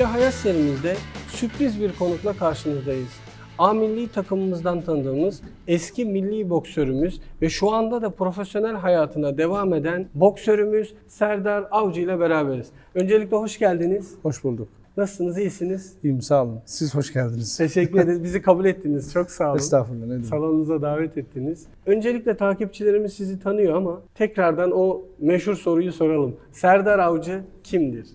İşte Hayat serimizde sürpriz bir konukla karşınızdayız. A milli takımımızdan tanıdığımız eski milli boksörümüz ve şu anda da profesyonel hayatına devam eden boksörümüz Serdar Avcı ile beraberiz. Öncelikle hoş geldiniz. Hoş bulduk. Nasılsınız? İyisiniz? İyiyim sağ olun. Siz hoş geldiniz. Teşekkür ederiz. Bizi kabul ettiniz. Çok sağ olun. Estağfurullah ne demek. Salonunuza davet ettiniz. Öncelikle takipçilerimiz sizi tanıyor ama tekrardan o meşhur soruyu soralım. Serdar Avcı kimdir?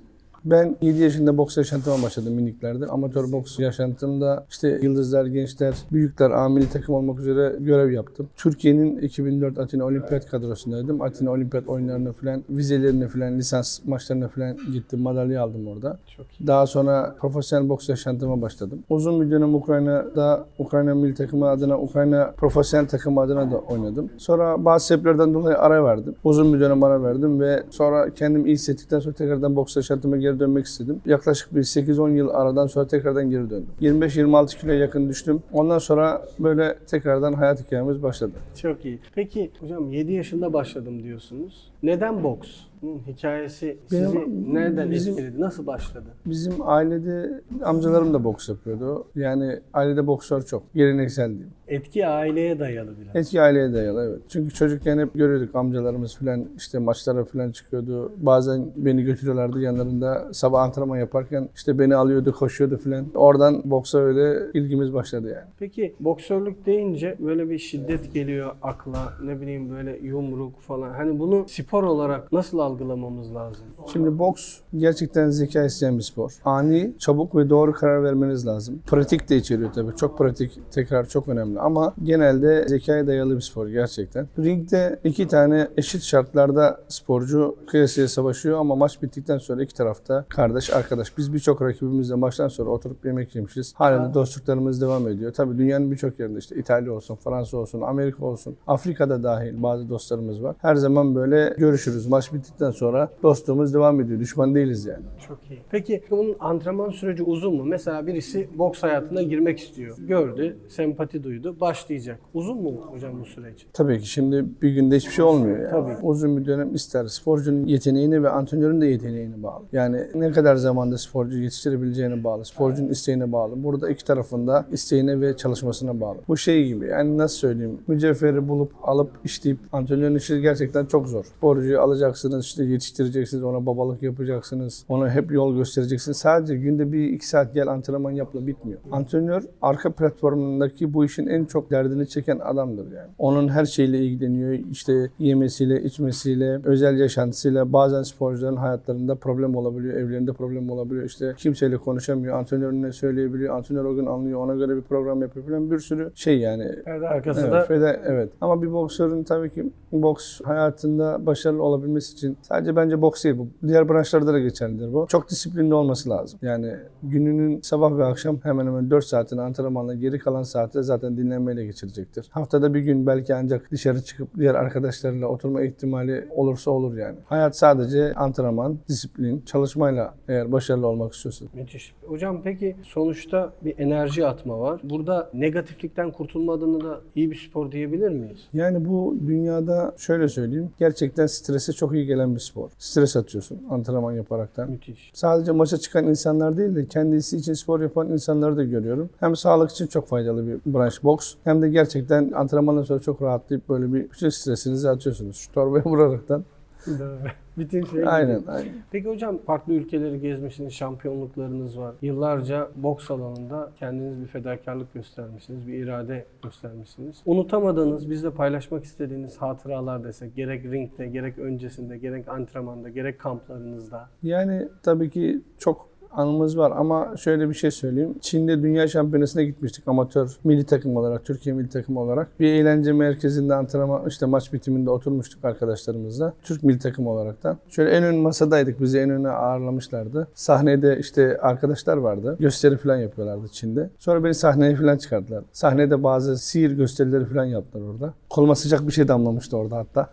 Ben 7 yaşında boks yaşantıma başladım miniklerde. Amatör boks yaşantımda işte yıldızlar, gençler, büyükler, amili takım olmak üzere görev yaptım. Türkiye'nin 2004 Atina Olimpiyat kadrosundaydım. Atina Olimpiyat oyunlarına falan, vizelerine falan, lisans maçlarına falan gittim. Madalya aldım orada. Çok iyi. Daha sonra profesyonel boks yaşantıma başladım. Uzun bir dönem Ukrayna'da Ukrayna milli takımı adına, Ukrayna profesyonel takımı adına da oynadım. Sonra bazı sebeplerden dolayı ara verdim. Uzun bir dönem ara verdim ve sonra kendim iyi hissettikten sonra tekrardan boks yaşantıma geri dönmek istedim. Yaklaşık bir 8-10 yıl aradan sonra tekrardan geri döndüm. 25-26 kiloya yakın düştüm. Ondan sonra böyle tekrardan hayat hikayemiz başladı. Çok iyi. Peki hocam 7 yaşında başladım diyorsunuz. Neden boks? Bunun hikayesi sizi Benim- nereden bizim- etkiledi? Nasıl başladı? Bizim ailede amcalarım da boks yapıyordu. Yani ailede boksör çok. Geleneksel diyeyim. Etki aileye dayalı biraz. Eski aileye dayalı evet. Çünkü çocukken hep görüyorduk amcalarımız falan işte maçlara falan çıkıyordu. Bazen beni götürüyorlardı yanlarında sabah antrenman yaparken işte beni alıyordu koşuyordu falan. Oradan boksa öyle ilgimiz başladı yani. Peki boksörlük deyince böyle bir şiddet geliyor akla. Ne bileyim böyle yumruk falan. Hani bunu spor olarak nasıl algılamamız lazım? Şimdi boks gerçekten zeka isteyen bir spor. Ani, çabuk ve doğru karar vermeniz lazım. Pratik de içeriyor tabii. Çok pratik, tekrar çok önemli. Ama genelde zekaya dayalı bir spor gerçekten. Ringde iki tane eşit şartlarda sporcu kıyasıya savaşıyor ama maç bittikten sonra iki tarafta kardeş, arkadaş. Biz birçok rakibimizle maçtan sonra oturup yemek yemişiz. Hala da dostluklarımız devam ediyor. Tabii dünyanın birçok yerinde işte İtalya olsun, Fransa olsun, Amerika olsun, Afrika'da dahil bazı dostlarımız var. Her zaman böyle görüşürüz. Maç bittikten sonra dostluğumuz devam ediyor. Düşman değiliz yani. Çok iyi. Peki bunun antrenman süreci uzun mu? Mesela birisi boks hayatına girmek istiyor. Gördü, sempati duydu, başlayacak. Uzun mu hocam bu süreç? Tabii ki şimdi bir günde hiçbir şey olmuyor yani. Tabii. Uzun bir dönem ister. Sporcunun yeteneğine ve antrenörün de yeteneğine bağlı. Yani ne kadar zamanda sporcu yetiştirebileceğine bağlı. Sporcunun isteğine bağlı. Burada iki tarafında isteğine ve çalışmasına bağlı. Bu şey gibi yani nasıl söyleyeyim? Mücevheri bulup alıp işleyip antrenörün işi gerçekten çok zor. Sporcuyu alacaksınız işte yetiştireceksiniz ona babalık yapacaksınız. Ona hep yol göstereceksiniz. Sadece günde bir iki saat gel antrenman yapla bitmiyor. Antrenör arka platformundaki bu işin en çok derdini çeken adamdır yani. Onun her şeyle ilgileniyor. İşte yemesiyle, içmesiyle, özel yaşantısıyla bazen sporcuların hayatlarında problem olabiliyor, evlerinde problem olabiliyor. İşte kimseyle konuşamıyor, antrenörüne söyleyebiliyor, antrenör o gün anlıyor, ona göre bir program yapıyor falan bir sürü şey yani. Perde arkası Evet, feda- evet. Ama bir boksörün tabii ki boks hayatında başarılı olabilmesi için sadece bence boks değil bu. Diğer branşlarda da geçerlidir bu. Çok disiplinli olması lazım. Yani gününün sabah ve akşam hemen hemen 4 saatini antrenmanla geri kalan saati zaten dinlenmeyle geçirecektir. Haftada bir gün belki ancak dışarı çıkıp diğer arkadaşlarıyla oturma ihtimali olursa olur yani. Hayat sadece antrenman, disiplin, çalışmayla eğer başarılı olmak istiyorsanız. müthiş. Hocam peki sonuçta bir enerji atma var. Burada negatiflikten kurtulma adına da iyi bir spor diyebilir miyiz? Yani bu dünyada şöyle söyleyeyim. Gerçekten strese çok iyi gelen bir spor. Stres atıyorsun antrenman yaparaktan. Müthiş. Sadece maça çıkan insanlar değil de kendisi için spor yapan insanları da görüyorum. Hem sağlık için çok faydalı bir branş boks hem de gerçekten antrenmandan sonra çok rahatlayıp böyle bir bütün stresinizi atıyorsunuz. Şu torbaya vuraraktan. Bütün şey. Aynen, aynen. Peki hocam farklı ülkeleri gezmişsiniz, şampiyonluklarınız var. Yıllarca boks alanında kendiniz bir fedakarlık göstermişsiniz, bir irade göstermişsiniz. Unutamadığınız, bizle paylaşmak istediğiniz hatıralar desek, gerek ringde, gerek öncesinde, gerek antrenmanda, gerek kamplarınızda. Yani tabii ki çok anımız var ama şöyle bir şey söyleyeyim. Çin'de dünya şampiyonasına gitmiştik amatör milli takım olarak, Türkiye milli takım olarak. Bir eğlence merkezinde antrenman, işte maç bitiminde oturmuştuk arkadaşlarımızla. Türk milli takım olaraktan. Şöyle en ön masadaydık. Bizi en öne ağırlamışlardı. Sahnede işte arkadaşlar vardı. Gösteri falan yapıyorlardı Çin'de. Sonra beni sahneye falan çıkardılar. Sahnede bazı sihir gösterileri falan yaptılar orada. Koluma sıcak bir şey damlamıştı orada hatta.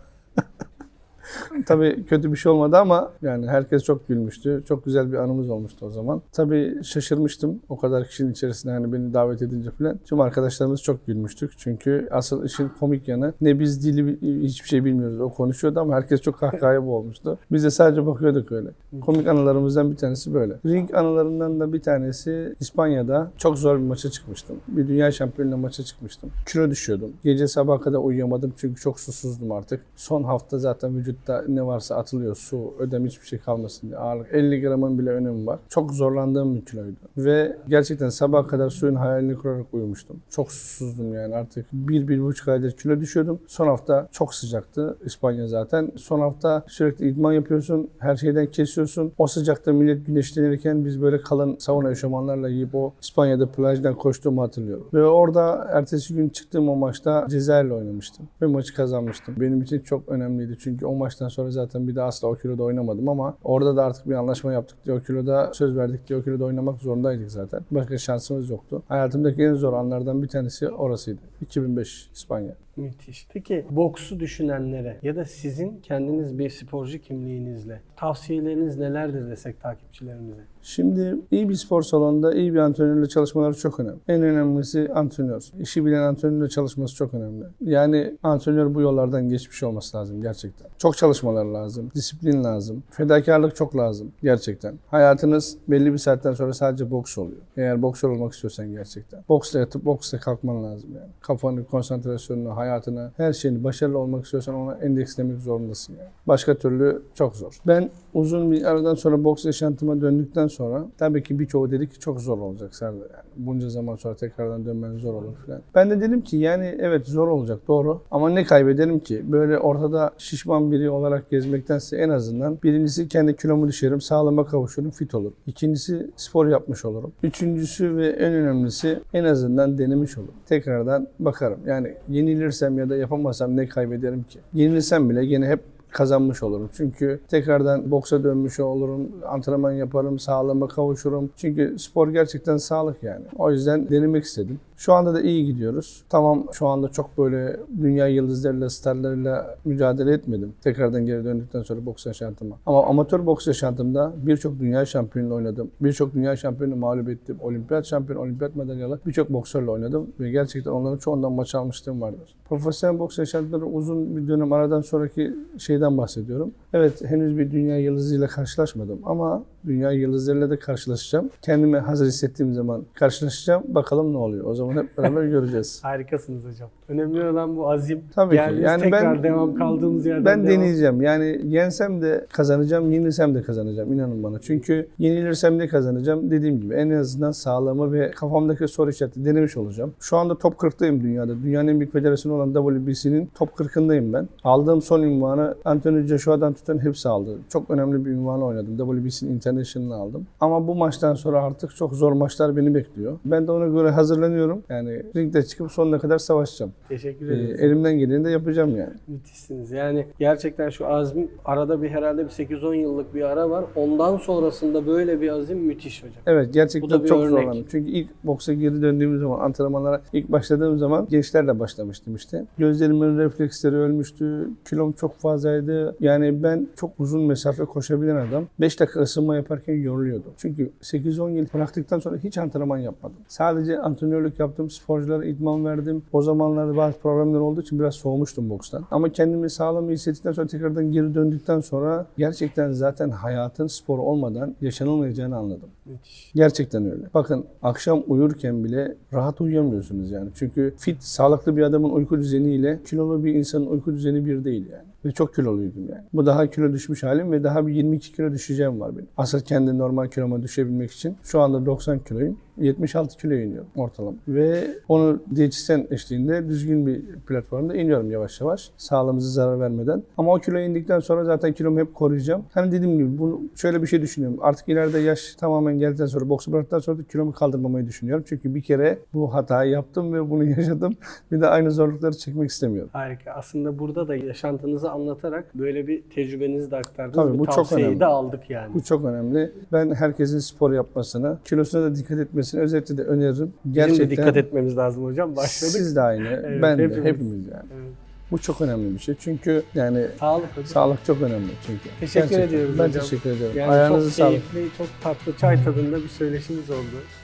Tabii kötü bir şey olmadı ama yani herkes çok gülmüştü. Çok güzel bir anımız olmuştu o zaman. Tabii şaşırmıştım o kadar kişinin içerisinde hani beni davet edince falan. Tüm arkadaşlarımız çok gülmüştük. Çünkü asıl işin komik yanı ne biz dili hiçbir şey bilmiyoruz. O konuşuyordu ama herkes çok kahkahaya boğulmuştu. Biz de sadece bakıyorduk öyle. Komik anılarımızdan bir tanesi böyle. Ring anılarından da bir tanesi İspanya'da çok zor bir maça çıkmıştım. Bir dünya şampiyonluğu maça çıkmıştım. Kilo düşüyordum. Gece sabaha kadar uyuyamadım çünkü çok susuzdum artık. Son hafta zaten vücutta ne varsa atılıyor. Su, ödem hiçbir şey kalmasın diye. Ağırlık 50 gramın bile önemi var. Çok zorlandığım bir kiloydu. Ve gerçekten sabaha kadar suyun hayalini kurarak uyumuştum. Çok susuzdum yani artık. Bir, bir buçuk aydır kilo düşüyordum. Son hafta çok sıcaktı İspanya zaten. Son hafta sürekli idman yapıyorsun. Her şeyden kesiyorsun. O sıcakta millet güneşlenirken biz böyle kalın sauna eşofmanlarla giyip o İspanya'da plajdan koştuğumu hatırlıyorum. Ve orada ertesi gün çıktığım o maçta Cezayir'le oynamıştım. Ve maçı kazanmıştım. Benim için çok önemliydi. Çünkü o maçtan sonra zaten bir daha asla o kiloda oynamadım ama orada da artık bir anlaşma yaptık diye o kiloda söz verdik diye o kiloda oynamak zorundaydık zaten. Başka şansımız yoktu. Hayatımdaki en zor anlardan bir tanesi orasıydı. 2005 İspanya. Müthiş. Peki boksu düşünenlere ya da sizin kendiniz bir sporcu kimliğinizle tavsiyeleriniz nelerdir desek takipçilerimize? Şimdi iyi bir spor salonunda iyi bir antrenörle çalışmaları çok önemli. En önemlisi antrenör. İşi bilen antrenörle çalışması çok önemli. Yani antrenör bu yollardan geçmiş olması lazım gerçekten. Çok çalışmaları lazım. Disiplin lazım. Fedakarlık çok lazım gerçekten. Hayatınız belli bir saatten sonra sadece boks oluyor. Eğer boksör olmak istiyorsan gerçekten. Boksla yatıp boksla kalkman lazım yani. Kafanı, konsantrasyonunu, hayatını, her şeyini başarılı olmak istiyorsan ona endekslemek zorundasın yani. Başka türlü çok zor. Ben uzun bir aradan sonra boks yaşantıma döndükten sonra tabii ki birçoğu dedi ki çok zor olacak Serdar yani. Bunca zaman sonra tekrardan dönmen zor olur falan. Ben de dedim ki yani evet zor olacak doğru ama ne kaybederim ki? Böyle ortada şişman biri olarak gezmektense en azından birincisi kendi kilomu düşerim, sağlığıma kavuşurum, fit olurum. İkincisi spor yapmış olurum. Üçüncüsü ve en önemlisi en azından denemiş olurum. Tekrardan bakarım. Yani yenilirsem ya da yapamasam ne kaybederim ki? Yenilsem bile yine hep kazanmış olurum. Çünkü tekrardan boksa dönmüş olurum, antrenman yaparım, sağlığıma kavuşurum. Çünkü spor gerçekten sağlık yani. O yüzden denemek istedim. Şu anda da iyi gidiyoruz. Tamam şu anda çok böyle dünya yıldızlarıyla, starlarıyla mücadele etmedim. Tekrardan geri döndükten sonra boks yaşantıma. Ama amatör boks yaşantımda birçok dünya şampiyonuyla oynadım. Birçok dünya şampiyonunu mağlup ettim. Olimpiyat şampiyonu, olimpiyat madalyalı birçok boksörle oynadım. Ve gerçekten onların çoğundan maç almışlığım vardır. Profesyonel boks yaşantıları uzun bir dönem aradan sonraki şeyden bahsediyorum. Evet henüz bir dünya yıldızıyla karşılaşmadım ama dünya yıldızlarıyla da karşılaşacağım. Kendimi hazır hissettiğim zaman karşılaşacağım. Bakalım ne oluyor. O zaman hep beraber göreceğiz. Harikasınız hocam. Önemli olan bu azim. Tabii ki. yani tekrar ben- devam kaldığımız yerden Ben devam. deneyeceğim. Yani yensem de kazanacağım, yenilsem de kazanacağım. İnanın bana. Çünkü yenilirsem de kazanacağım. Dediğim gibi en azından sağlığımı ve kafamdaki soru işareti denemiş olacağım. Şu anda top 40'tayım dünyada. Dünyanın en büyük federasyonu olan WBC'nin top 40'ındayım ben. Aldığım son ünvanı Anthony Joshua'dan tutan hepsi aldı. Çok önemli bir ünvanı oynadım. WBC'nin International'ını aldım. Ama bu maçtan sonra artık çok zor maçlar beni bekliyor. Ben de ona göre hazırlanıyorum. Yani ringde çıkıp sonuna kadar savaşacağım. Teşekkür Ee, ederiz. elimden geleni de yapacağım yani. Müthişsiniz. Yani gerçekten şu azim arada bir herhalde bir 8-10 yıllık bir ara var. Ondan sonrasında böyle bir azim müthiş hocam. Evet gerçekten çok zorlandım. Çünkü ilk boksa geri döndüğüm zaman antrenmanlara ilk başladığım zaman gençlerle başlamıştım işte. Gözlerimin refleksleri ölmüştü. Kilom çok fazlaydı. Yani ben çok uzun mesafe koşabilen adam 5 dakika ısınma yaparken yoruluyordum. Çünkü 8-10 yıl bıraktıktan sonra hiç antrenman yapmadım. Sadece antrenörlük yaptım. Sporculara idman verdim. O zamanlarda bazı problemler olduğu için biraz soğumuştum bokstan. Ama kendimi sağlam hissettikten sonra tekrardan geri döndükten sonra gerçekten zaten hayatın spor olmadan yaşanılmayacağını anladım. Müthiş. Gerçekten öyle. Bakın akşam uyurken bile rahat uyuyamıyorsunuz yani. Çünkü fit, sağlıklı bir adamın uyku düzeniyle kilolu bir insanın uyku düzeni bir değil yani. Ve çok kiloluydum yani. Bu daha kilo düşmüş halim ve daha bir 22 kilo düşeceğim var benim. Asıl kendi normal kiloma düşebilmek için şu anda 90 kiloyum. 76 kilo iniyorum ortalama. Ve onu diyetisyen eşliğinde düzgün bir platformda iniyorum yavaş yavaş. Sağlığımıza zarar vermeden. Ama o kilo indikten sonra zaten kilomu hep koruyacağım. Hani dediğim gibi bunu şöyle bir şey düşünüyorum. Artık ileride yaş tamamen geldikten sonra boksu bıraktıktan sonra da kilomu kaldırmamayı düşünüyorum. Çünkü bir kere bu hatayı yaptım ve bunu yaşadım. Bir de aynı zorlukları çekmek istemiyorum. Harika. Aslında burada da yaşantınızı anlatarak böyle bir tecrübenizi de aktardınız. Tabii, bir bu çok tavsiyeyi önemli. de aldık yani. Bu çok önemli. Ben herkesin spor yapmasını, kilosuna da dikkat etmesini özellikle de öneririm. Bizim Gerçekten de dikkat etmemiz lazım hocam. Başladık. Siz de aynı, Evet, ben de, hepimiz. hepimiz yani. Evet. Bu çok önemli bir şey. Çünkü yani Sağlık hocam. sağlık çok önemli çünkü. Teşekkür ediyoruz Ben hocam. teşekkür ederim. Yani Ayağınıza çok sağlık. keyifli, çok tatlı çay tadında bir söyleşimiz oldu.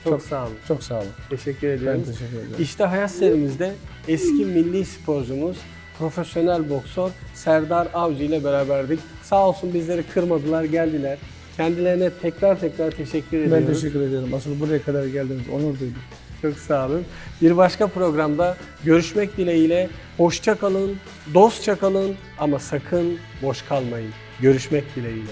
Çok, Çok- sağ olun. Çok sağ olun. Teşekkür Ben ediyorum. teşekkür ederim. İşte Hayat serimizde eski milli sporcumuz, profesyonel boksör Serdar Avcı ile beraberdik. Sağ olsun bizleri kırmadılar, geldiler. Kendilerine tekrar tekrar teşekkür ediyoruz. Ben teşekkür ederim. Asıl buraya kadar geldiniz. Onur duydum. Çok sağ olun. Bir başka programda görüşmek dileğiyle. Hoşça kalın, dostça kalın ama sakın boş kalmayın. Görüşmek dileğiyle.